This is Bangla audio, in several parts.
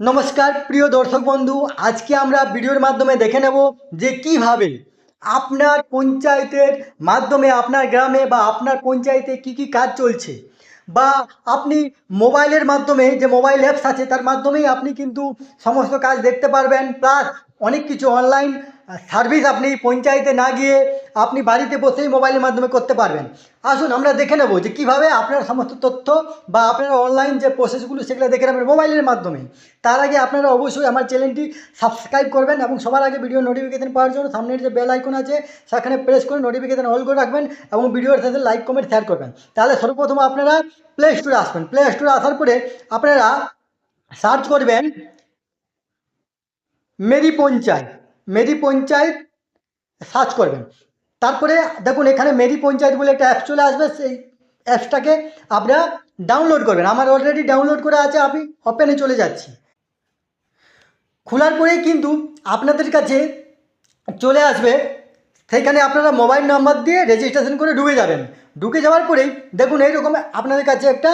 নমস্কার, প্রিয় দর্শক বন্ধু। আজকে আমরা ভিডিওর মাধ্যমে দেখে নেব যে কীভাবে আপনার পঞ্চায়েতের মাধ্যমে আপনার গ্রামে বা আপনার পঞ্চায়েতে কি কি কাজ চলছে। বা আপনি মোবাইলের মাধ্যমে, যে মোবাইল অ্যাপস আছে, তার মাধ্যমেই আপনি কিন্তু সমস্ত কাজ দেখতে পারবেন। প্লাস অনেক কিছু অনলাইন সার্ভিস আপনি পঞ্চায়েতে না গিয়ে আপনি বাড়িতে বসেই মোবাইলের মাধ্যমে করতে পারবেন। আসুন, আমরা দেখে নেব যে কীভাবে আপনার সমস্ত তথ্য বা আপনার অনলাইন যে প্রসেসগুলো সেগুলো দেখে নেবেন মোবাইলের মাধ্যমে। তার আগে আপনারা অবশ্যই আমার চ্যানেলটি সাবস্ক্রাইব করবেন এবং সবার আগে ভিডিও নোটিফিকেশান পাওয়ার জন্য সামনের যে বেল আইকন আছে, সেখানে প্রেস করে নোটিফিকেশন অল করে রাখবেন এবং ভিডিওর সাথে লাইক কমেন্ট শেয়ার করবেন। তাহলে সর্বপ্রথম আপনারা প্লে স্টোরে আসবেন। প্লে স্টোরে আসার পরে আপনারা সার্চ করবেন মেরি পঞ্চায়েত মেরি পঞ্চায়েত সার্চ করবেন। তারপরে দেখুন, এখানে মেরি পঞ্চায়েত বলে একটা অ্যাপ চলে আসবে, সেই অ্যাপসটাকে আপনারা ডাউনলোড করবেন। আমার অলরেডি ডাউনলোড করা আছে, আমি ওপেনে চলে যাচ্ছি। খোলার পরেই কিন্তু আপনাদের কাছে চলে আসবে সেখানে আপনারা মোবাইল নাম্বার দিয়ে রেজিস্ট্রেশন করে ঢুকে যাবেন। ঢুকে যাওয়ার পরেই দেখুন, এইরকম আপনাদের কাছে একটা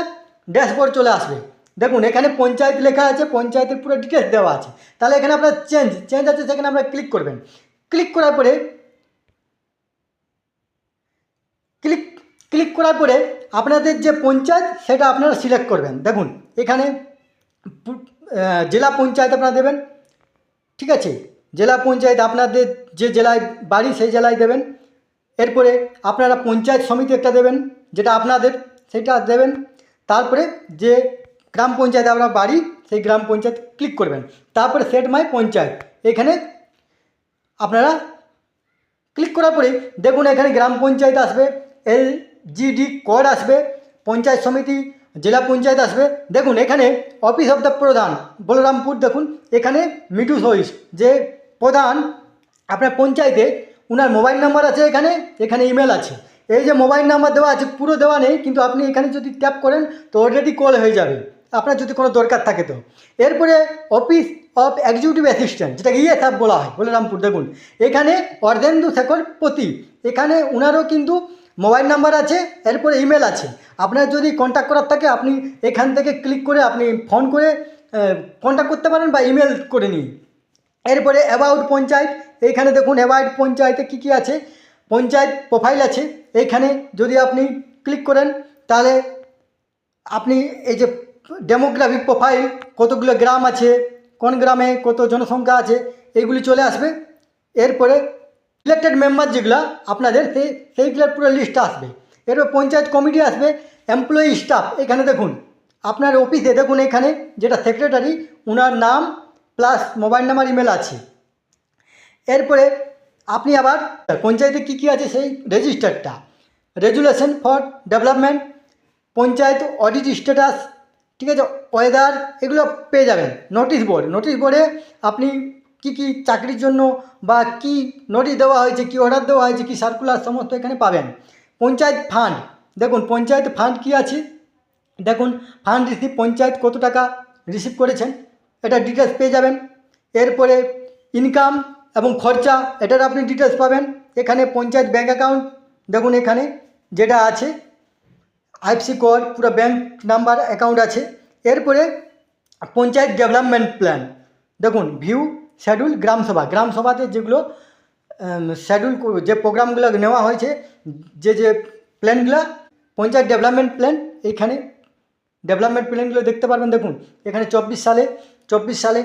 ড্যাশবোর্ড চলে আসবে। দেখুন, এখানে পঞ্চায়েত লেখা আছে, পঞ্চায়েতের পুরো ডিটেলস দেওয়া আছে। তাহলে এখানে আপনার চেঞ্জ চেঞ্জ আছে সেখানে আপনারা ক্লিক করবেন। ক্লিক করার পরে ক্লিক ক্লিক করার পরে আপনাদের যে পঞ্চায়েত, সেটা আপনারা সিলেক্ট করবেন। দেখুন, এখানে জেলা পঞ্চায়েত আপনারা দেবেন, ঠিক আছে? জেলা পঞ্চায়েত আপনাদের যে জেলায় বাড়ি, সেই জেলায় দেবেন। এরপরে আপনারা পঞ্চায়েত সমিতি একটা দেবেন, যেটা আপনাদের, সেটা দেবেন। তারপরে যে গ্রাম পঞ্চায়েত আপনার বাড়ি, সেই গ্রাম পঞ্চায়েত ক্লিক করবেন। তারপরে সেট মাই পঞ্চায়েত। এখানে আপনারা ক্লিক করার পরে দেখুন এখানে গ্রাম পঞ্চায়েত আসবে এল জিডি কোড আসবে, পঞ্চায়েত সমিতি, জেলা পঞ্চায়েত আসবে। দেখুন এখানে অফিস অফ দ্য প্রধান, বলরামপুর দেখুন, এখানে মিটু সইস যে প্রধান আপনার পঞ্চায়েতে ওনার মোবাইল নাম্বার আছে এখানে এখানে ইমেল আছে। এই যে মোবাইল নাম্বার দেওয়া আছে, পুরো দেওয়া নেই, কিন্তু আপনি এখানে যদি ট্যাপ করেন, তো অলরেডি কল হয়ে যাবে। আপনার যদি কোনো দরকার থাকে তো। এরপরে অফিস অফ এক্সিকিউটিভ অ্যাসিস্ট্যান্ট যেটাকে ইএসএফ বলা হয় বলরামপুর দেখুন। এখানে অর্ধেন্দু শেখর পতি এখানে ওনারও কিন্তু মোবাইল নাম্বার আছে, এরপরে ইমেল আছে। আপনার যদি কন্ট্যাক্ট করার থাকে, আপনি এখান থেকে ক্লিক করে আপনি ফোন করে কন্ট্যাক্ট করতে পারেন বা ইমেল করে নিন। এরপরে অ্যাবাউট পঞ্চায়েত এইখানে দেখুন অ্যাবাউট পঞ্চায়েতে কী কী আছে, পঞ্চায়েত প্রোফাইল আছে। এইখানে যদি আপনি ক্লিক করেন, তাহলে আপনি এই যে ডেমোগ্রাফিক প্রোফাইল কতগুলো গ্রাম আছে, কোন গ্রামে কত জনসংখ্যা আছে, এইগুলি চলে আসবে। এরপরে ইলেক্টেড মেম্বার যেগুলো, আপনাদের সেই সেইগুলোর পুরো লিস্ট আসবে। এরপর পঞ্চায়েত কমিটি আসবে এমপ্লয়ি স্টাফ এখানে দেখুন। আপনার অফিসে দেখুন এখানে, যেটা সেক্রেটারি ওনার নাম প্লাস মোবাইল নাম্বার ইমেল আছে। এরপরে আপনি আবার পঞ্চায়েতে কী কী আছে সেই রেজিস্টারটা resolution for development panchayat audit status ঠিক আছে ওয়েদার এগুলো পেয়ে যাবেন নোটিশ বোর্ড নোটিশ বোর্ডে আপনি কি কি চাকরির জন্য বা কি নোটিশ দেওয়া হয়েছে, কি অর্ডার দেওয়া হয়েছে, কি সার্কুলার সমস্ত এখানে পাবেন। পঞ্চায়েত ফান্ড দেখুন পঞ্চায়েত ফান্ড কি আছে? দেখুন ফান্ড রিসিভ পঞ্চায়েত কত টাকা রিসিভ করেছেন, এটা ডিটেলস পেয়ে যাবেন। এরপরে ইনকাম এবং খরচা, এটার আপনি ডিটেলস পাবেন। এখানে পঞ্চায়েত ব্যাঙ্ক অ্যাকাউন্ট দেখুন এখানে যেটা আছে আইএফসি কোড পুরো ব্যাঙ্ক নাম্বার অ্যাকাউন্ট আছে। এরপরে পঞ্চায়েত ডেভেলপমেন্ট প্ল্যান দেখুন ভিউ শিডিউল গ্রামসভা গ্রামসভাতে যেগুলো শিডিউল যে প্রোগ্রামগুলো নেওয়া হয়েছে, যে যে প্ল্যানগুলো পঞ্চায়েত ডেভেলপমেন্ট প্ল্যান এইখানে ডেভেলপমেন্ট প্ল্যানগুলো দেখতে পারবেন। দেখুন, এখানে চব্বিশ সালে চব্বিশ সালে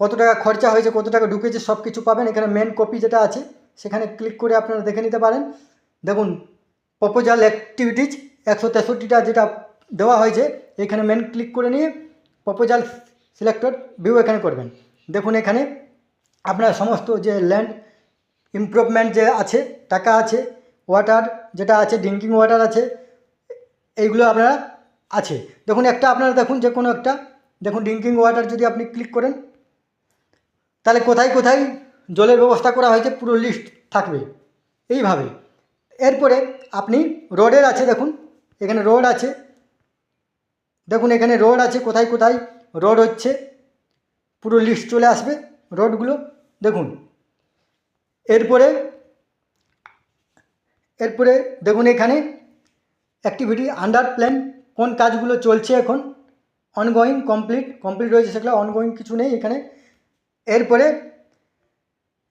কত টাকা খরচা হয়েছে, কত টাকা ঢুকেছে সব কিছু পাবেন। এখানে মেন কপি যেটা আছে, সেখানে ক্লিক করে আপনারা দেখে নিতে পারেন। দেখুন প্রপোজাল অ্যাক্টিভিটিজ একশো তেষট্টিটা যেটা দেওয়া হয়েছে, এখানে মেন ক্লিক করে নিয়ে প্রপোজাল সিলেক্টর ভিউ এখানে করবেন। দেখুন এখানে আপনার সমস্ত যে ল্যান্ড ইমপ্রুভমেন্ট যে আছে, টাকা আছে ওয়াটার যেটা আছে ড্রিঙ্কিং ওয়াটার আছে, এইগুলো আপনারা আছে। দেখুন একটা আপনারা দেখুন যে কোনো একটা, দেখুন ড্রিঙ্কিং ওয়াটার যদি আপনি ক্লিক করেন, তাহলে কোথায় কোথায় জলের ব্যবস্থা করা হয়েছে, পুরো লিস্ট থাকবে। এইভাবে। এরপরে আপনি রোডের আছে দেখুন এখানে রোড আছে। দেখুন এখানে রোড আছে, কোথায় কোথায়? রোড হচ্ছে, পুরো লিস্ট চলে আসবে রোডগুলো। দেখুন, এরপরে এরপরে দেখুন এখানে অ্যাক্টিভিটি আন্ডার প্ল্যান কোন কাজগুলো চলছে এখন? অনগোয়িং কমপ্লিট কমপ্লিট রয়েছে সেগুলো অনগোয়িং কিছু নেই এখানে। এরপরে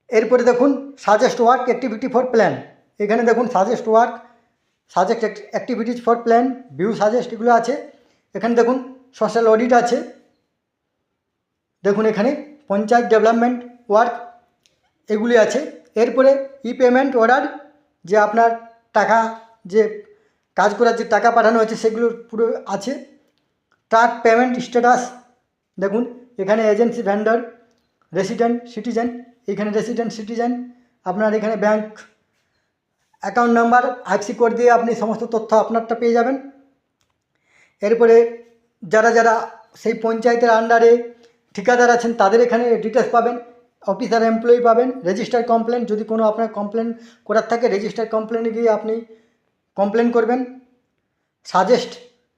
এরপরে দেখুন suggest work activity for plan এখানে দেখুন suggest work suggest activities for plan view suggest এগুলো আছে। এখানে দেখুন সোশ্যাল অডিট আছে। দেখুন এখানে, পঞ্চায়েত ডেভেলপমেন্ট ওয়ার্ক এগুলি আছে। এরপরে ই পেমেন্ট অর্ডার যে আপনার টাকা, যে কাজ করার যে টাকা পাঠানো হয়েছে সেগুলো পুরো আছে। ট্রাক পেমেন্ট স্ট্যাটাস দেখুন, এখানে এজেন্সি ভ্যান্ডার রেসিডেন্ট সিটিজেন এখানে রেসিডেন্ট সিটিজেন আপনার এখানে bank account number, IFSC code দিয়ে আপনি সমস্ত তথ্য আপনারটা পেয়ে যাবেন। এরপরে যারা যারা সেই পঞ্চায়েতের আন্ডারে ঠিকাদার আছেন, তাদের এখানে ডিটেলস পাবেন অফিসার এমপ্লয়ি পাবেন রেজিস্টার কমপ্লেন যদি কোনো আপনার কমপ্লেন করার থাকে রেজিস্টার কমপ্লেনে গিয়ে আপনি কমপ্লেন করবেন। সাজেস্ট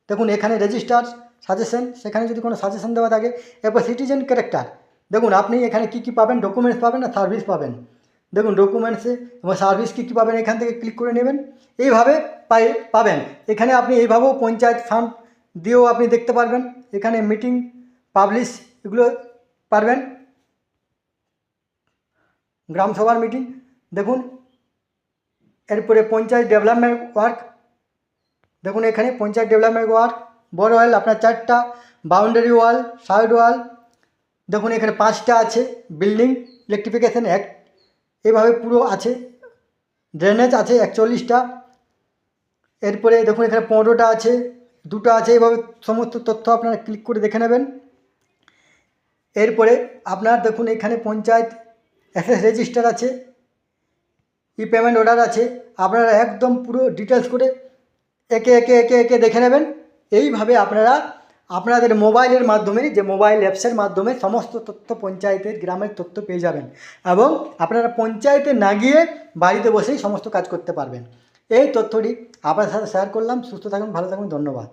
দেখুন এখানে রেজিস্টার সাজেশন সেখানে যদি কোনো সাজেশন দেওয়া থাকে, এরপর সিটিজেন ক্যারেক্টার দেখুন আপনি এখানে কী কী পাবেন ডকুমেন্টস পাবেন, না সার্ভিস পাবেন। দেখুন ডকুমেন্টসে এবং সার্ভিস কী কী পাবেন, এখান থেকে ক্লিক করে নেবেন। এইভাবে পাই, পাবেন। এখানে আপনি এইভাবেও পঞ্চায়েত ফান্ড দিয়েও আপনি দেখতে পারবেন। এখানে মিটিং পাবলিশ এগুলো পারবেন। গ্রামসভার মিটিং দেখুন। এরপরে পঞ্চায়েত ডেভেলপমেন্ট ওয়ার্ক দেখুন এখানে পঞ্চায়েত ডেভেলপমেন্ট ওয়ার্ক বড় ওয়াল আপনার চারটা বাউন্ডারি ওয়াল সাইড ওয়াল দেখুন এখানে পাঁচটা আছে বিল্ডিং ইলেকট্রিফিকেশন অ্যাক্ট এভাবে পুরো আছে ড্রেনেজ আছে একচল্লিশটা। এরপরে দেখুন এখানে পনেরোটা আছে, দুটো আছে এইভাবে সমস্ত তথ্য আপনারা ক্লিক করে দেখে নেবেন। এরপরে আপনার দেখুন এখানে পঞ্চায়েত অ্যাসেস রেজিস্টার আছে, ই পেমেন্ট অর্ডার আছে, আপনারা একদম পুরো ডিটেলস করে একে একে একে একে দেখে নেবেন। এইভাবে আপনারা আপনাদের মোবাইলের মাধ্যমে, যে মোবাইল অ্যাপসের মাধ্যমে সমস্ত তথ্য পঞ্চায়েতের গ্রামের তথ্য পেয়ে যাবেন এবং আপনারা পঞ্চায়েতে না গিয়ে বাড়িতে বসেই সমস্ত কাজ করতে পারবেন। এই তথ্যটি আপনার সাথে শেয়ার করলাম। সুস্থ থাকুন, ভালো থাকুন, ধন্যবাদ।